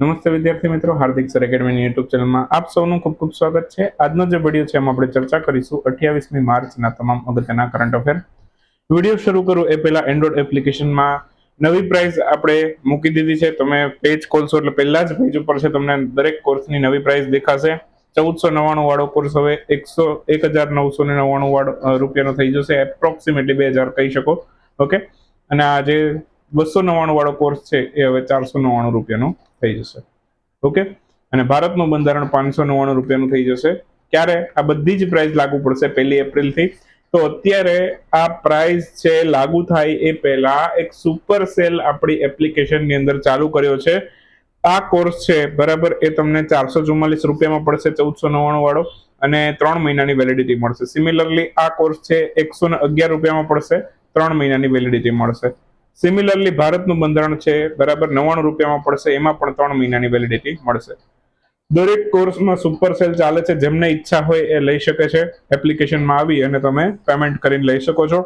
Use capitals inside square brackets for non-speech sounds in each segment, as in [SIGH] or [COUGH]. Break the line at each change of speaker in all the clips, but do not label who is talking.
નમસ્તે વિદ્યાર્થી મિત્રો, હાર્દિક સર એકેડમીની યુટ્યુબ ચેનલમાં આપ સૌનું ખૂબ ખૂબ સ્વાગત છે. આજનો જે વીડિયો છે એમાં આપણે ચર્ચા કરીશું અઠ્યાવીસમી માર્ચના તમામ અગત્યના કરંટ અફેર વીડિયો શરૂ કરું એ પહેલા એન્ડ્રોઇડ એપ્લિકેશનમાં નવી પ્રાઇસ આપણે મૂકી દીધી છે. તમે પેજ ખોલશો એટલે પહેલા જ પેજ ઉપર છે તમને દરેક કોર્સની નવી પ્રાઇસ દેખાશે. ચૌદસો નવ્વાણું વાળો કોર્સ હવે એકસો, એક હજાર નવસો ને નવ્વાણું વાળો રૂપિયાનો થઈ જશે. એપ્રોક્સિમેટલી બે હજાર કહી શકો. ઓકે અને આ જે બસો નવ્વાણું વાળો કોર્સ છે એ હવે ચારસો નવ્વાણું રૂપિયાનો થઈ જશે. ઓકે અને ભારતનું બંધારણ પાંચસો નવ્વાણું રૂપિયાનું થઈ જશે. ક્યારે? આ બધી જ પ્રાઇસ લાગુ પડશે પહેલી એપ્રિલથી. તો અત્યારે આ પ્રાઇસ છે, લાગુ થાય એ પહેલા એક સુપર સેલ આપણી એપ્લિકેશનની અંદર ચાલુ કર્યો છે. આ કોર્સ છે, બરાબર, એ તમને ચારસો ચુમ્માલીસ રૂપિયામાં પડશે ચૌદસો નવ્વાણું વાળો. અને ત્રણ મહિનાની વેલિડિટી મળશે. સિમિલરલી આ કોર્સ છે, એકસો ને અગિયાર રૂપિયામાં પડશે. ત્રણ મહિનાની વેલિડિટી મળશે. સિમિલરલી ભારતનું બંધારણ છે, બરાબર નવ્વાણું રૂપિયામાં પડશે, એમાં પણ ત્રણ મહિનાની વેલિડિટી મળશે. દરેક કોર્સમાં સુપર સેલ ચાલે છે, જેમને ઈચ્છા હોય એ લઈ શકે છે એપ્લિકેશનમાં આવી અને તમે પેમેન્ટ કરીને લઈ શકો છો.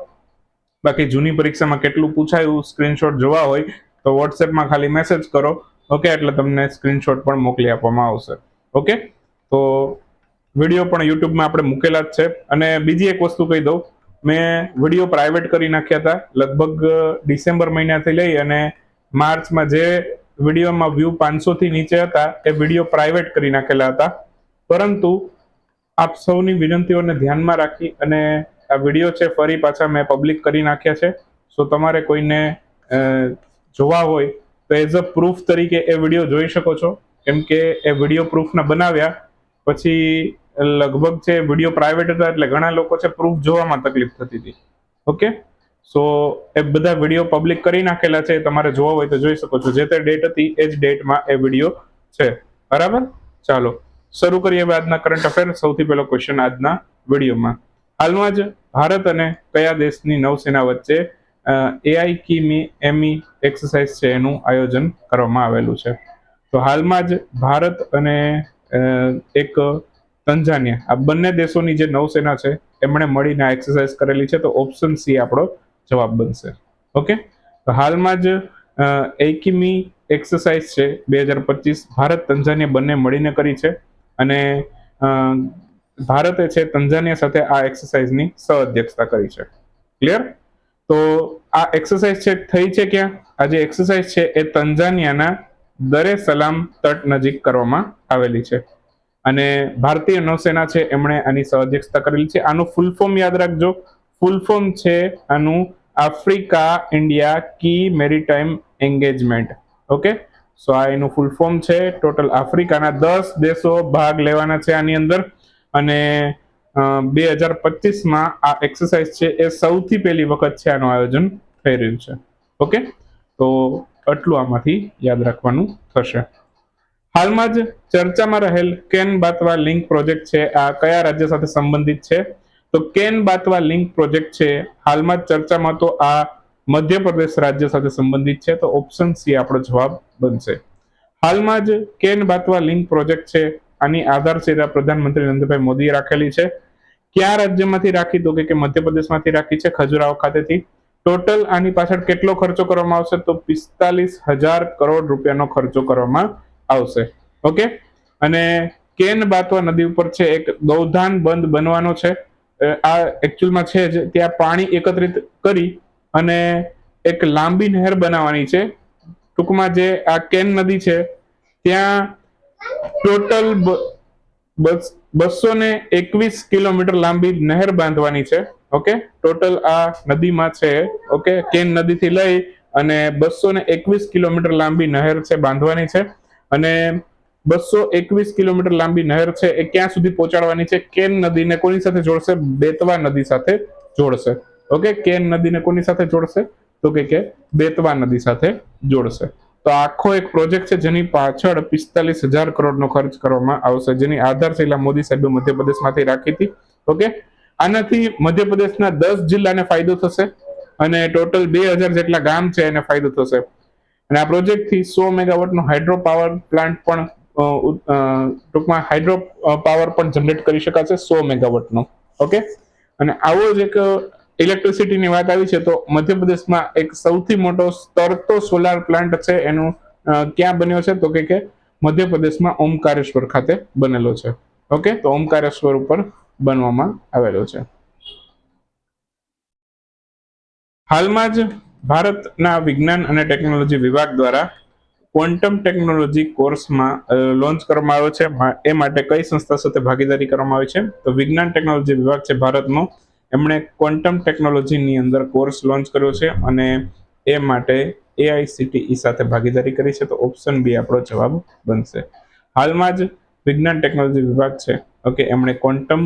બાકી જૂની પરીક્ષામાં કેટલું પૂછાયું સ્ક્રીનશોટ જોવા હોય, તો વોટ્સએપમાં ખાલી મેસેજ કરો ઓકે એટલે તમને સ્ક્રીનશોટ પણ મોકલી આપવામાં આવશે ઓકે તો વીડિયો પણ યુટ્યુબમાં આપણે મૂકેલા જ છે. અને બીજી એક વસ્તુ કહી દઉં મેં વીડિયો પ્રાઇવેટ કરી નાખ્યા હતા, લગભગ ડિસેમ્બર મહિનાથી લઈ અને માર્ચમાં જે વિડીયોમાં વ્યૂ પાંચસો થી નીચે હતા, એ વીડિયો પ્રાઇવેટ કરી નાખેલા હતા. પરંતુ આપ સૌની વિનંતીઓને ધ્યાનમાં રાખી અને આ વીડિયો છે ફરી પાછા મેં પબ્લિક કરી નાખ્યા છે. સો તમારે કોઈને જોવા હોય તો એઝ અ પ્રૂફ તરીકે એ વીડિયો જોઈ શકો છો. કેમ કે એ વીડિયો પ્રૂફના બનાવ્યા. પછી લગભગ છે, વીડિયો પ્રાઇવેટ હતા એટલે ઘણા લોકો છે પ્રૂફ જોવામાં તકલીફ થતી હતી. ઓકે સો એ બધા વીડિયો પબ્લિક કરી નાખેલા છે, તમારે જોવા હોય તો જોઈ શકો છો. જે તે ડેટ હતી, એ જ ડેટમાં એ વીડિયો છે. બરાબર? ચાલો. શરૂ કરીએ આજના કરંટ અફેર સૌથી પહેલો ક્વેશ્ચન આજના વિડીયોમાં. હાલમાં જ ભારત અને કયા દેશની નૌસેના વચ્ચે એઆઈ કીમી એમી એક્સરસાઇઝ છે એનું આયોજન કરવામાં આવેલું છે? તો હાલમાં જ ભારત અને એક તંજાનિયા. આ બંને દેશોની જે નૌસેના છે, એમણે મળીને એક્સરસાઇઝ કરેલી છે, તો ઓપ્શન સી આપણો જવાબ બનશે. ઓકે તો હાલમાં જ એકીમી એક્સરસાઇઝ છે, બે હજાર પચીસ. ભારત, તંજાનિયા બંને મળીને કરી છે અને ભારતે છે, તંજાનિયા સાથે આ એક્સરસાઇઝની સહઅધ્યક્ષતા કરી છે. ક્લિયર તો આ એક્સરસાઇઝ છે, થઈ છે ક્યાં? આ જે એક્સરસાઇઝ છે, એ તંજાનિયાના દરે સલામ તટ નજીક કરવામાં આવેલી છે. અને ભારતીય નૌસેના છે, એમણે આની સહઅધ્યક્ષતા કરેલી છે. આનું ફૂલ ફોર્મ યાદ રાખજો. ફૂલ ફોર્મ છે આનું આફ્રિકા ઇન્ડિયા કી મેરીટાઈમ એન્ગેજમેન્ટ ઓકે સો આ એનું ફૂલ ફોર્મ છે. ટોટલ આફ્રિકાના દસ દેશો ભાગ લેવાના છે આની અંદર. અને બે હજાર પચીસમાં આ એક્સરસાઇઝ છે એ સૌથી પહેલી વખત છે આનું આયોજન થઈ રહ્યું છે. ઓકે તો, આટલું આમાંથી યાદ રાખવાનું થશે. હાલમાં જ ચર્ચામાં રહેલ કેન બાતવા લિંક પ્રોજેક્ટ છે. આ કયા રાજ્ય સાથે સંબંધિત છે? તો કેન બાતવા લિંક પ્રોજેક્ટ છે. હાલમાં જ ચર્ચામાં તો આ મધ્યપ્રદેશ રાજ્ય સાથે સંબંધિત છે. તો ઓપ્શન સી આપણો જવાબ બનશે. હાલમાં જ કેન બાતવા લિંક પ્રોજેક્ટ છે. આની આધારશિલા પ્રધાનમંત્રી નરેન્દ્રભાઈ મોદીએ રાખેલી છે. કયા રાજ્યમાંથી રાખી? તો કે મધ્યપ્રદેશમાંથી રાખી છે ખજુરાહો ખાતેથી. ટોટલ આની પાછળ કેટલો ખર્ચો કરવામાં આવશે? તો પિસ્તાલીસ હજાર કરોડ રૂપિયાનો ખર્ચો કરવામાં આવશે. ઓકે અને કેન બાતવા નદી ઉપર છે એક ગૌધાન બંધ બનવાનો છે. આ એકચ્યુઅલમાં છે જ, ત્યાં પાણી એકત્રિત કરી અને એક લાંબી નહેર બનાવવાની છે. ટૂંકમાં જે આ કેન નદી છે, ત્યાં ટોટલ બસો ને એકવીસ કિલોમીટર લાંબી નહેર બાંધવાની છે. ઓકે ટોટલ આ નદીમાં છે ઓકે કેન નદીથી લઈ અને બસો ને એકવીસ કિલોમીટર લાંબી નહેર છે બાંધવાની છે. અને બસો એકવીસ કિલોમીટર લાંબી નહેર છે, એ ક્યાં સુધી પહોંચાડવાની છે, કેન નદીને કોની સાથે જોડશે? બેતવા નદી સાથે જોડશે. ઓકે? કેન નદીને કોની સાથે જોડશે? તો કે કે બેતવા નદી સાથે જોડશે. તો આખો એક પ્રોજેક્ટ છે, જેની પાછળ પિસ્તાલીસ હજાર કરોડનો ખર્ચ કરવામાં આવશે, જેની આધારશિલા મોદી સાહેબે મધ્યપ્રદેશમાંથી રાખી હતી. ઓકે? આનાથી મધ્યપ્રદેશના દસ જિલ્લાને ફાયદો થશે અને ટોટલ બે હજાર જેટલા ગામ છે, એને ફાયદો થશે. અને આ પ્રોજેક્ટથી સો મેગાવોટનો હાઇડ્રો પાવર પ્લાન્ટ પણ ટૂંકમાં હાઇડ્રો પાવર પણ જનરેટ કરી શકાશે સો મેગાવોટનો ઓકે અને આવો જ એક ઇલેક્ટ્રિસિટીની વાત આવી છે, તો મધ્યપ્રદેશમાં એક સૌથી મોટો તરતો સોલાર પ્લાન્ટ છે, એનું ક્યાં બન્યો છે? તો કે કે મધ્યપ્રદેશમાં ઓમકારેશ્વર ખાતે બનેલો છે. ઓકે તો ઓમકારેશ્વર ઉપર બનવામાં આવેલો છે. હાલમાં જ ભારતના વિજ્ઞાન અને ટેકનોલોજી વિભાગ દ્વારા ક્વોન્ટમ ટેકનોલોજી કોર્સમાં લોન્ચ કરવામાં આવ્યો છે. એ માટે કઈ સંસ્થા સાથે ભાગીદારી કરવામાં આવી છે? તો વિજ્ઞાન ટેકનોલોજી વિભાગ છે ભારતનો. એમણે ક્વોન્ટમ ટેકનોલોજીની અંદર કોર્સ લોન્ચ કર્યો છે અને એ માટે એઆઈસીટીઈ સાથે ભાગીદારી કરી છે. તો ઓપ્શન બી આપણો જવાબ બનશે. હાલમાં જ વિજ્ઞાન ટેકનોલોજી વિભાગ છે. ઓકે, એમણે ક્વોન્ટમ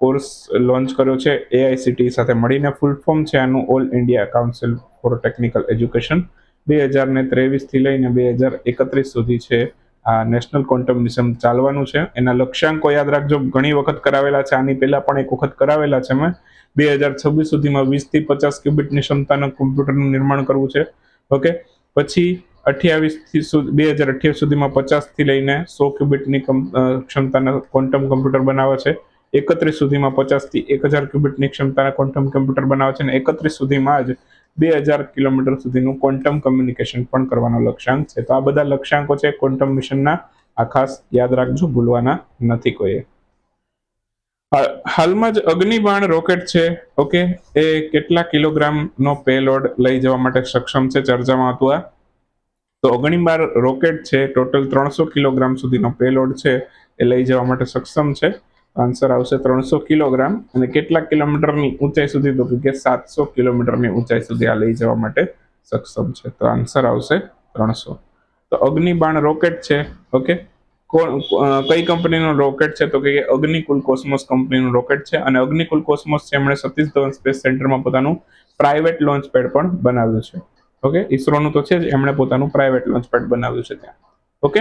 કોર્સ લોન્ચ કર્યો છે. એઆઈસીટી સાથે મળીને ફૂલ ફોર્મ છે આનું all India council for technical education બે હજાર ને ત્રેવીસથી લઈને બે હજાર એકત્રીસ સુધી છે આ નેશનલ ક્વોન્ટમ ચાલવાનું છે. એના લક્ષ્યાંકો યાદ રાખજો. ઘણી વખત કરાવેલા છે. આની પહેલા પણ એક વખત કરાવેલા છે મેં. બે હજાર છવ્વીસ સુધીમાં વીસથી પચાસ ક્યુબિટની ક્ષમતાના કોમ્પ્યુટરનું નિર્માણ કરવું છે. ઓકે? પછી અઠ્યાવીસથી બે હજાર અઠ્યાવીસ સુધીમાં પચાસથી લઈને સો ક્યુબિટની ક્ષમતાના ક્વોન્ટમ કમ્પ્યુટર બનાવે છે. એકત્રીસ સુધીમાં પચાસથી એક હજાર ક્યુબિટની ક્ષમતાના ક્વોન્ટમ કમ્પ્યુટર બનાવે છે અને એકત્રીસ સુધીમાં જ બે હજાર કિલોમીટર સુધીનું ક્વોન્ટમ કમ્યુનિકેશન પણ કરવાનો લક્ષ્યાંક છે. તો આ બધા લક્ષ્યાંકો છે ક્વોન્ટમ મિશનના આ ખાસ યાદ રાખજો, ભૂલવાના નથી કોઈએ. હાલ- હાલમાં જ અગ્નિબાણ રોકેટ છે ઓકે એ કેટલા કિલોગ્રામનો પેલોડ લઈ જવા માટે સક્ષમ છે? ચર્ચામાં હતું આ. તો અગ્નિબાણ રોકેટ છે ટોટલ ત્રણસો કિલોગ્રામ સુધીનો પેલોડ છે, એ લઈ જવા માટે સક્ષમ છે. આન્સર આવશે ત્રણસો કિલોગ્રામ અને કેટલા કિલોમીટરની ઊંચાઈ સુધી તો કે સાતસો કિલોમીટરની ઊંચાઈ સુધી આ લઈ જવા માટે સક્ષમ છે. તો આન્સર આવશે ત્રણસો. તો અગ્નિબાણ રોકેટ છે ઓકે કોણ, કઈ કંપનીનું રોકેટ છે? તો કે અગ્નિકુલ કોસ્મોસ કંપનીનું રોકેટ છે અને અગ્નિકુલ કોસ્મોસ છે એમણે સતીશ ધવન સ્પેસ સેન્ટરમાં પોતાનું પ્રાઇવેટ લોન્ચ પેડ પણ બનાવ્યું છે. ઓકે ઈસરોનું તો છે જ, એમણે પોતાનું પ્રાઇવેટ લોન્ચ પેડ બનાવ્યું છે ત્યાં. ઓકે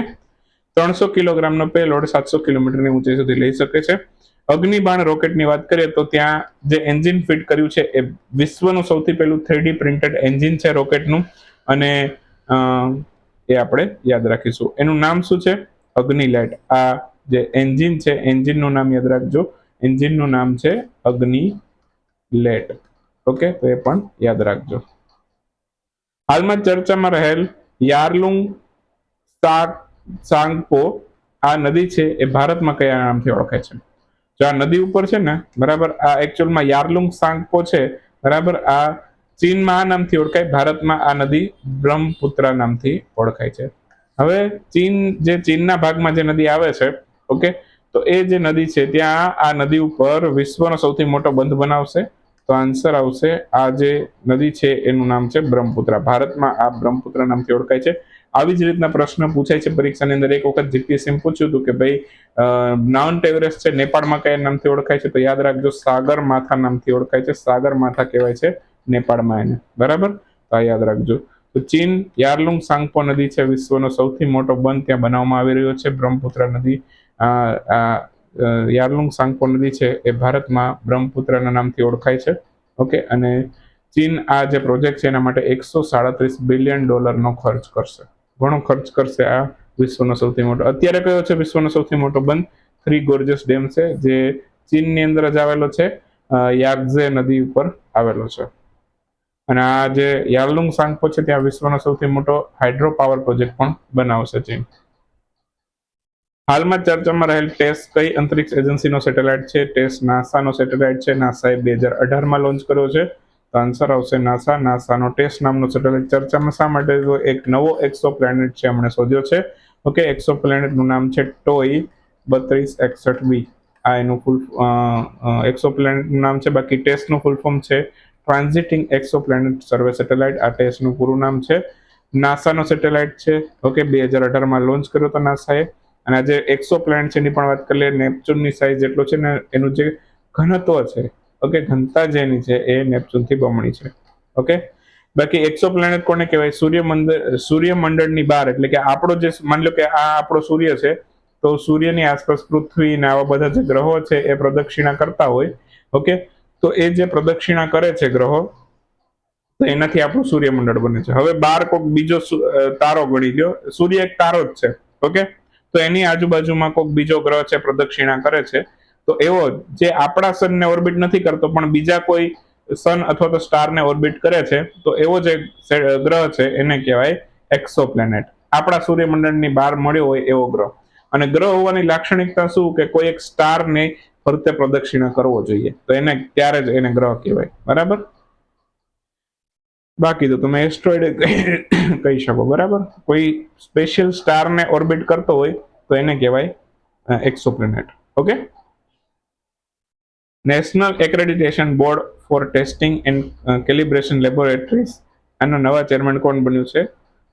ત્રણસો કિલોગ્રામનો પેલોડ સાતસો કિલોમીટરની ઊંચાઈ સુધી લઈ શકે છે. અગ્નિબાણ રોકેટની વાત કરીએ તો ત્યાં જે એન્જિન ફિટ કર્યું છે એ વિશ્વનું સૌથી પહેલું થ્રીડી પ્રિન્ટેડ એન્જિન છે રોકેટનું. અને એ આપણે યાદ રાખીશું. એનું નામ શું છે? અગ્નિલેટ. આ જે એન્જિન છે, એન્જિનનું નામ યાદ રાખજો. એન્જિનનું નામ છે અગ્નિ લેટ ઓકે, તો એ પણ યાદ રાખજો. હાલમાં ચર્ચામાં રહેલ યારલુંગ સાક સાંગપો, આ નદી છે એ ભારતમાં કયા નામથી ઓળખાય છે? જો આ નદી ઉપર છે ને, બરાબર, આ એકચ્યુઅલમાં યારલુંગ સાંગપો છે, બરાબર, આ ચીનમાં આ નામથી ઓળખાય, ભારતમાં આ નદી બ્રહ્મપુત્રા નામથી ઓળખાય છે. હવે ચીન, જે ચીનના ભાગમાં જે નદી આવે છે, ઓકે, તો એ જે નદી છે, ત્યાં આ નદી ઉપર વિશ્વનો સૌથી મોટો બંધ બનાવશે. તો આન્સર આવશે, આ જે નદી છે એનું નામ છે બ્રહ્મપુત્રા. ભારતમાં આ બ્રહ્મપુત્રા નામથી ઓળખાય છે. આવી જ રીતના પ્રશ્ન પૂછાય છે પરીક્ષાની અંદર. એક વખત જીપીએસસી પૂછ્યું હતું કે ભાઈ માઉન્ટ એવરેસ્ટ છે, નેપાળમાં કયા નામથી ઓળખાય છે? તો યાદ રાખજો, સાગર માથા નામથી ઓળખાય છે. સાગર માથા કહેવાય છે નેપાળમાં એને. બરાબર? તો આ યાદ રાખજો. તો ચીન, યારલુંગ સાંગપો નદી છે, વિશ્વનો સૌથી મોટો બંધ ત્યાં બનાવવામાં આવી રહ્યો છે. બ્રહ્મપુત્રા નદી યારલુંગ સાંગપો નદી છે, એ ભારતમાં બ્રહ્મપુત્રના નામથી ઓળખાય છે. ઓકે? અને ચીન આ જે પ્રોજેક્ટ છે, એના માટે એકસો સાડત્રીસ બિલિયન ડોલરનો ખર્ચ કરશે. ઘણો ખર્ચ કરશે આ વિશ્વનો સૌથી મોટો. અત્યારે કયો છે વિશ્વનો સૌથી મોટો બંધ? થ્રી ગોર્જસ ડેમ છે, જે ચીનની અંદર જ આવેલો છે. યાગઝે નદી ઉપર આવેલો છે. અને આ જે યાલુંગ સાંગપો છે, ત્યાં વિશ્વનો સૌથી મોટો હાઇડ્રો પાવર પ્રોજેક્ટ પણ બનાવશે ચીન. હાલમાં ચર્ચામાં રહેલ ટેસ કઈ અંતરિક્ષ એજન્સીનો સેટેલાઇટ છે? ટેસ નાસાનો સેટેલાઇટ છે. નાસાએ બે હજાર અઢારમાં લોન્ચ કર્યો છે. તો આન્સર આવશે નાસા નાસાનો ટેસ્ટ નામનો સેટેલાઇટ ચર્ચામાં શા માટે એક નવો એક્સો પ્લેનેટ છે, એમણે શોધ્યો છે. ઓકે એક્સો પ્લેનેટનું નામ છે ટોય બત્રીસ એકસઠ બી. આ એનું ફૂલ એક્સો પ્લેનેટનું નામ છે. બાકી ટેસ્ટનું ફૂલ ફોર્મ છે ટ્રાન્ઝિટિંગ એક્સો પ્લેનેટ સર્વે સેટેલાઇટ આ ટેસ્ટનું પૂરું નામ છે. નાસાનો સેટેલાઇટ છે. ઓકે બે હજાર અઢારમાં લોન્ચ કર્યો હતો નાસાએ અને આજે એક્સો પ્લેનેટ છે, એની પણ વાત કરી લઈએ નેપચ્યુનની સાઇઝ જેટલો છે ને, એનું જે ઘનત્વ છે ઓકે ઘનતા જેની છે એ નેપચ્યુનથી બમણી છે. ઓકે બાકી એક્સો પ્લેનેટ કોને કહેવાય? સૂર્યમંડળ સૂર્યમંડળની બહાર, એટલે કે આપણો જે માની લો કે આ આપણો સૂર્ય છે, તો સૂર્યની આસપાસ પૃથ્વી ને આવા બધા જે ગ્રહો છે એ પ્રદક્ષિણા કરતા હોય. ઓકે તો એ જે પ્રદક્ષિણા કરે છે ગ્રહો, તો એનાથી આપણું સૂર્યમંડળ બને છે. હવે બાર કોઈક બીજો તારો ગણી લો સૂર્ય એક તારો જ છે. ઓકે તો એની આજુબાજુમાં કોઈક બીજો ગ્રહ છે, પ્રદક્ષિણા કરે છે. તો એવો જે આપણા સનને ઓર્બિટ નથી કરતો, પણ બીજા કોઈ સન અથવા તો સ્ટારને ઓર્બિટ કરે છે, તો એવો જે ગ્રહ છે એને કહેવાય એક્સો પ્લેનેટ આપણા સૂર્યમંડળની બહાર મળ્યો હોય એવો ગ્રહ. અને ગ્રહ હોવાની લાક્ષણિકતા શું? કે કોઈ એક સ્ટારને ફરતે પ્રદક્ષિણા કરવો જોઈએ. તો એને ત્યારે જ એને ગ્રહ કહેવાય. બરાબર? બાકી તો તમે એસ્ટ્રોઇડ [COUGHS] કહી શકો. બરાબર? કોઈ સ્પેશિયલ સ્ટારને ઓર્બિટ કરતો હોય તો એને કહેવાય exoplanet okay national accreditation board for testing and calibration laboratories આના નવા ચેરમેન કોણ બન્યું છે?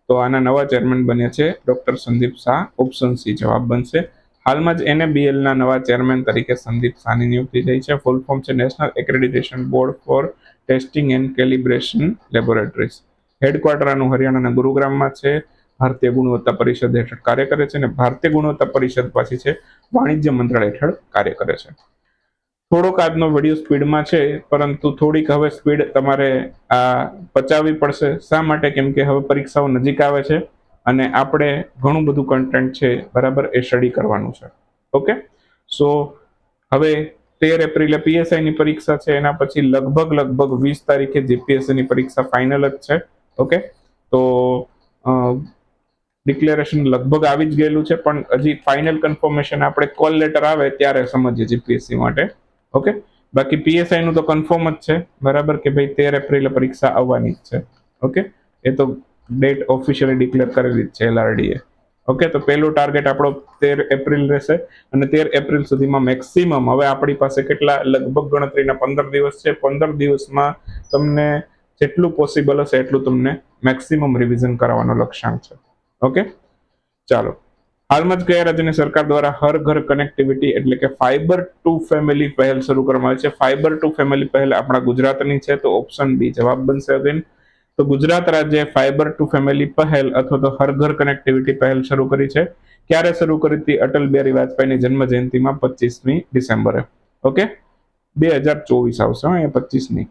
તો આના નવા ચેરમેન બન્યા છે doctor Sandeep Shah option C જવાબ બનશે. હાલમાં જ એનએબીએલના નવા ચેરમેન તરીકે સંદીપ શાહની નિયુક્તિ થઈ છે. ફૂલ ફોર્મ છે national accreditation board for testing and calibration laboratories headquarter આનું હરિયાણાના ગુરુગ્રામમાં છે. ભારતીય ગુણવત્તા પરિષદ હેઠળ કાર્ય કરે છે અને ભારતીય ગુણવત્તા પરિષદ પાછી છે. વાણિજ્ય મંત્રાલય હેઠળ કાર્ય કરે છે. થોડોક આજનો વીડિયો સ્પીડમાં છે, પરંતુ થોડીક હવે સ્પીડ તમારે આ પચાવવી પડશે. શા માટે? કેમ કે હવે પરીક્ષાઓ નજીક આવે છે અને આપણે ઘણું બધું કન્ટેન્ટ છે, બરાબર, એ સ્ટડી કરવાનું છે. ઓકે સો હવે તેર એપ્રિલે પીએસઆઈની પરીક્ષા છે, એના પછી લગભગ લગભગ વીસ તારીખે જીપીએસસીની પરીક્ષા ફાઇનલ જ છે. ઓકે તો ડિક્લેરેશન લગભગ આવી જ ગયેલું છે, પણ હજી ફાઇનલ કન્ફર્મેશન આપણે કોલ લેટર આવે ત્યારે સમજીએ જીપીએસસી માટે. ઓકે બાકી પીએસઆઈ નું તો કન્ફર્મ જ છે. બરાબર? કે ભાઈ તેર એપ્રિલે પરીક્ષા આવવાની જ છે. ઓકે એ તો ડેટ ઓફિશિયલી ડિક્લેર કરેલી જ છે એલઆરડીએ ઓકે તો પહેલો ટાર્ગેટ આપણો તેર એપ્રિલ રહેશે અને તેર એપ્રિલ સુધીમાં મેક્સિમમ હવે આપણી પાસે કેટલા? લગભગ ગણતરીના પંદર દિવસ છે. પંદર દિવસમાં તમને જેટલું પોસિબલ હશે એટલું તમને મેક્સિમમ રિવિઝન કરાવવાનો લક્ષ્યાંક છે. ઓકે ચાલો. હાલમાં જ ગયા રાજ્યની સરકાર દ્વારા હર ઘર કનેક્ટિવિટી એટલે કે ફાઈબર ટુ ફેમિલી પહેલ શરૂ કરવામાં આવી છે? ફાઈબર ટુ ફેમિલી પહેલ આપણા ગુજરાતની છે, તો ઓપ્શન બી જવાબ બનશે અગેન તો ગુજરાત રાજ્યે ફાઈબર ટુ ફેમિલી પહેલ અથવા તો હર ઘર કનેક્ટિવિટી પહેલ શરૂ કરી છે. ક્યારે શરૂ કરી હતી? અટલ બિહારી વાજપેયીની જન્મ જયંતિમાં પચીસમી ડિસેમ્બરે. ઓકે? બે હજાર ચોવીસ આવશે અહીંયા પચીસની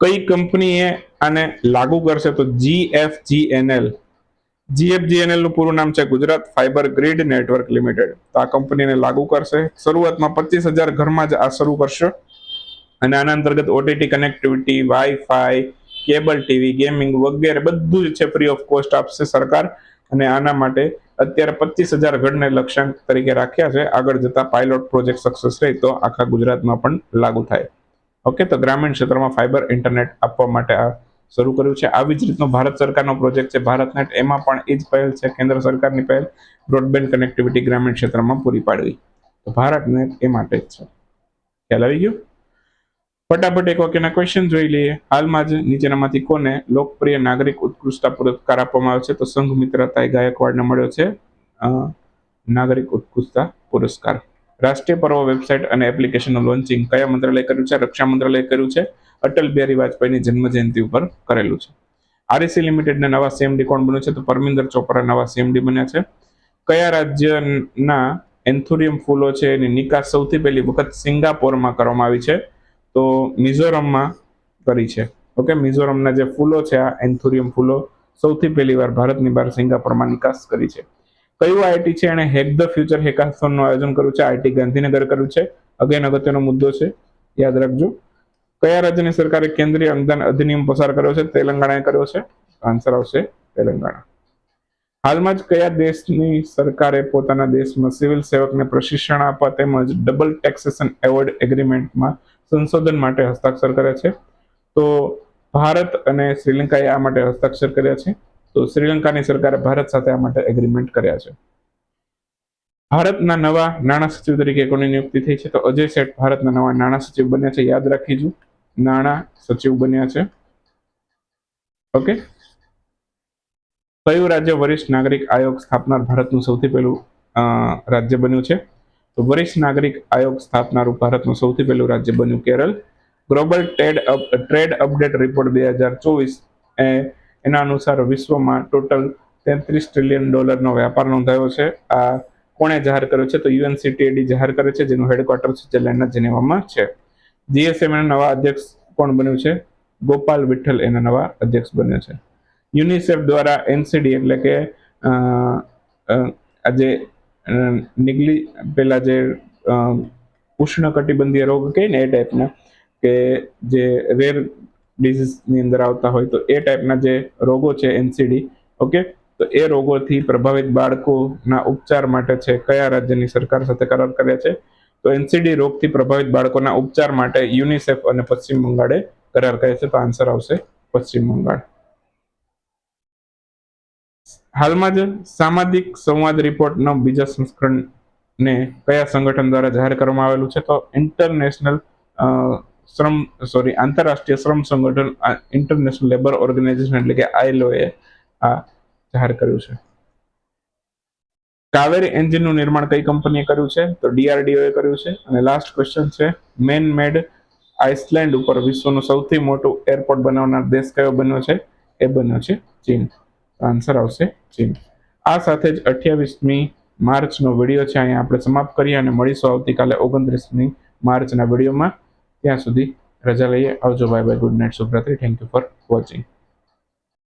કઈ કંપનીએ આને લાગુ કરશે? તો જીએફજીએનએલ જીએફજીએનએલનું પૂરું નામ છે Gujarat fibre grid network limited. આ કંપનીને લાગુ કરશે. શરૂઆતમાં પચીસ હજાર ઘરમાં જ આ શરૂ કરશે. અને આના અંતર્ગત OTT connectivity wifi cable TV gaming વગેરે બધું જ છે ફ્રી ઓફ કોસ્ટ આપશે સરકાર. અને આના માટે અત્યારે પચીસ હજાર ઘરને લક્ષ્યાંક તરીકે રાખ્યા છે. આગળ જતા પાયલોટ પ્રોજેક્ટ સક્સેસ રહે તો આખા ગુજરાતમાં પણ લાગુ થાય. ઓકે તો ગ્રામીણ ક્ષેત્રમાં ફાઈબર ઇન્ટરનેટ આપવા માટે આ શરૂ કર્યું છે. આવી જ રીતનો ભારત સરકારનો પ્રોજેક્ટ છે. ભારતનેટ એમાં પણ એ જ પહેલ છે. કેન્દ્ર સરકારની પહેલ બ્રોડબેન્ડ કનેક્ટિવિટી ગ્રામીણ ક્ષેત્રમાં પૂરી પાડવી. તો ભારતનેટ એ માટે જ છે. ખ્યાલ આવી ગયું? ફટાફટ એક વાક્યના ક્વેશ્ચન જોઈ લઈએ. હાલમાં જ નીચેનામાંથી કોને લોકપ્રિય નાગરિક ઉત્કૃષ્ટતા પુરસ્કાર આપવામાં આવે છે? તો સંઘ મિત્રતા ગાયકવાડને મળ્યો છે નાગરિક ઉત્કૃષ્ટતા પુરસ્કાર. રાષ્ટ્રીય પર્વ વેબસાઇટ અને એપ્લિકેશનનું લોન્ચિંગ કયા મંત્રાલય કર્યું છે? રક્ષા મંત્રાલય કર્યું છે? અટલ બિહારી વાજપેયીની જન્મ જયંતિ ઉપર કરેલું છે. આરએસી લિમિટેડના નવા સીએમડી કોણ બન્યું છે? તો પરમિંદર ચોપરા નવા સીએમડી બન્યા છે. કયા રાજ્યના એન્થુરિયમ ફૂલો છે? એની નિકાસ સૌથી પહેલી વખત સિંગાપોરમાં કરવામાં આવી છે. તો મિઝોરમમાં કરી છે. ઓકે, મિઝોરમના જે ફૂલો છે, આ એન્થુરિયમ ફૂલો સૌથી પહેલી વાર ભારતની બહાર સિંગાપોરમાં નિકાસ કરી છે. કયું આઈટી છે? એણે હેક ધ ફ્યુચર હેકાથોનનું આયોજન કર્યું છે. આઈટી ગાંધીનગર કર્યું છે. અગેન અગત્યનો મુદ્દો છે. યાદ રાખજો. કયા રાજ્યની સરકારે કેન્દ્રીય અનુદાન અધિનિયમ પસાર કર્યો છે? તેલંગાણાએ કર્યો છે? આન્સર આવશે તેલંગાણા. હાલમાં જ કયા દેશની સરકારે પોતાના દેશમાં સિવિલ સેવકને પ્રશિક્ષણ આપવા તેમજ ડબલ ટેક્સેશન એવોર્ડ એગ્રીમેન્ટમાં સંશોધન માટે હસ્તાક્ષર કર્યા છે? તો ભારત અને શ્રીલંકાએ આ માટે હસ્તાક્ષર કર્યા છે. તો શ્રીલંકાની સરકારે ભારત સાથે આ માટે એગ્રીમેન્ટ કર્યા છે. ભારતના નવા નાણાં સચિવ તરીકે કોની નિયુક્તિ થઈ છે? તો અજય શેઠ ભારતના નવા નાણાં સચિવ બન્યા છે. યાદ રાખીશું નાણાં સચિવ બન્યા છે. ઓકે કયું રાજ્ય વરિષ્ઠ નાગરિક આયોગ સ્થાપનાર ભારતનું સૌથી પહેલું રાજ્ય બન્યું છે? તો વરિષ્ઠ નાગરિક આયોગ સ્થાપનારું ભારતનું સૌથી પહેલું રાજ્ય બન્યું Kerala. Global trade trade update report બે હજાર ચોવીસ એ, એના અનુસાર વિશ્વમાં ટોટલ તેત્રીસ ટ્રિલિયન ડોલરનો વ્યાપાર નોંધાયો છે. આ કોણે જાહેર કર્યો છે? તો યુએનસીટીએડી જાહેર કરે છે, જેનું હેડક્વાર્ટર સ્વિટરલેન્ડના જેનેવામાં છે. જીએસએમ એના નવા અધ્યક્ષ કોણ બન્યું છે? ગોપાલ વિઠ્ઠલ એના નવા અધ્યક્ષ બન્યા છે. યુનિસેફ દ્વારા એનસીડી એટલે કે આજે નિગલી પેલા જે ઉષ્ણકટિબંધીય રોગ કહે ને એ ટાઈપના કે જે રેર ડિઝીઝની અંદર આવતા હોય તો એ ટાઈપના જે રોગો છે એનસીડી ઓકે તો એ રોગોથી પ્રભાવિત બાળકોના ઉપચાર માટે છે, કયા રાજ્યની સરકાર સાથે કરાર કર્યા છે? તો એનસીડી રોગથી પ્રભાવિત બાળકોના ઉપચાર માટે યુનિસેફ અને પશ્ચિમ બંગાળે કરાર કરે છે. તો આન્સર આવશે પશ્ચિમ બંગાળ. હાલમાં જ સામાજિક સંવાદ રિપોર્ટનો બીજા સંસ્કરણને કયા સંગઠન દ્વારા જાહેર કરવામાં આવેલું છે? તો ઇન્ટરનેશનલ શ્રમ સોરી આંતરરાષ્ટ્રીય શ્રમ સંગઠન ઇન્ટરનેશનલ લેબર ઓર્ગેનાઇઝેશન એટલે કે આઈલો આ જાહેર કર્યું છે. કાવેરી એન્જિનનું નિર્માણ કઈ કંપનીએ કર્યું છે? તો ડીઆરડીઓ એ કર્યું છે. અને લાસ્ટ ક્વેશ્ચન છે મેન મેડ આઇસલેન્ડ ઉપર વિશ્વનું સૌથી મોટું એરપોર્ટ બનાવનાર દેશ કયો બન્યો છે? એ બન્યો છે ચીન. આન્સર આવશે ચીન. આ સાથે જ અઠ્યાવીસમી માર્ચનો વીડિયો છે, અહીંયા આપણે સમાપ્ત કરીએ અને મળીશું આવતીકાલે ઓગણત્રીસમી માર્ચના વિડીયોમાં. ત્યાં સુધી રજા લઈએ. આવજો બાય બાય ગુડ નાઇટ શુભરાત્રી થેન્ક યુ ફોર વોચિંગ